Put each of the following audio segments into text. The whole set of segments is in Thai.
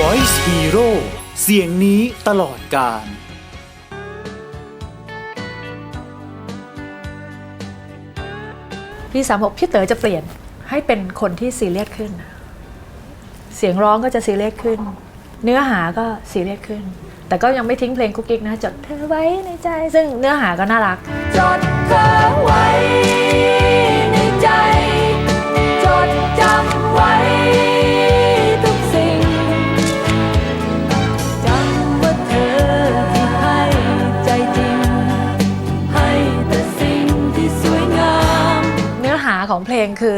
Voice Hero เสียงนี้ตลอดกาลพี่สามบอกพี่เต๋อจะเปลี่ยนให้เป็นคนที่ซีเรียสขึ้น เสียงร้องก็จะซีเรียสขึ้น เนื้อหาก็ซีเรียสขึ้น แต่ก็ยังไม่ทิ้งเพลงกุ๊กกิ๊กนะจดเธอไว้ในใจ ซึ่งเนื้อหาก็น่ารัก จดเธอไว้ ของเพลงคือ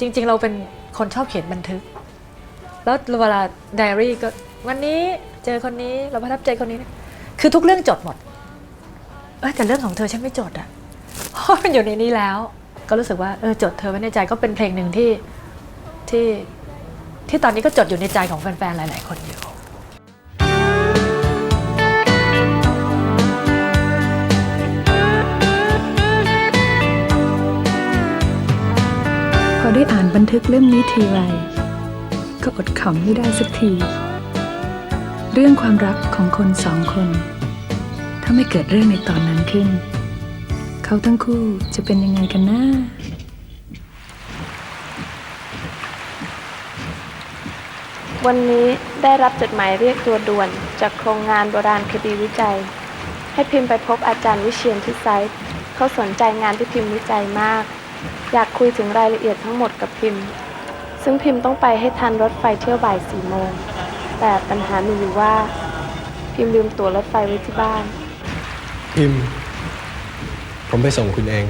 จริง ๆ เราเป็นคนชอบเขียนบันทึก แล้วเวลาไดอารี่ก็วันนี้เจอคนนี้เราประทับใจคนนี้นะคือทุกเรื่องจดหมดเออแต่เรื่องของเธอฉันไม่จดอะเพราะมันอยู่ในนี้แล้ว ก็รู้สึกว่าเออจดเธอไว้ในใจก็เป็นเพลงหนึ่งที่ที่ที่ตอนนี้ก็จดอยู่ในใจของแฟนๆหลาย ๆ คนอยู่ บันทึกเล่มนี้ทีไร ก็อดขำไม่ได้สักที เรื่องความรักของคนสองคน ถ้าไม่เกิดเรื่องในตอนนั้นขึ้น เขาทั้งคู่จะเป็นยังไงกันนะวันนี้ได้รับจดหมายเรียกตัวด่วน จากโครงงานโบราณคดีวิจัย ให้พิมพ์ไปพบอาจารย์วิเชียนที่ไซต์ เขาสนใจงานที่พิมพ์วิจัยมาก อยากคุยถึงรายละเอียดทั้งหมดกับพิมพ์ ซึ่งพิมพ์ต้องไปให้ทันรถไฟเที่ยวบ่ายสี่โมง แต่ปัญหามีอยู่ว่า พิมพ์ลืมตั๋วรถไฟไว้ที่บ้าน พิมพ์ ผมไปส่งคุณเอง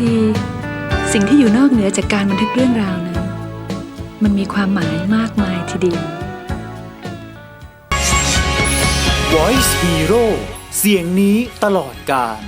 ที สิ่งที่อยู่นอกเหนือจากการบันทึกเรื่องราวนั้น มันมีความหมายมากมายทีเดียว Voice Hero เสียงนี้ตลอดกาล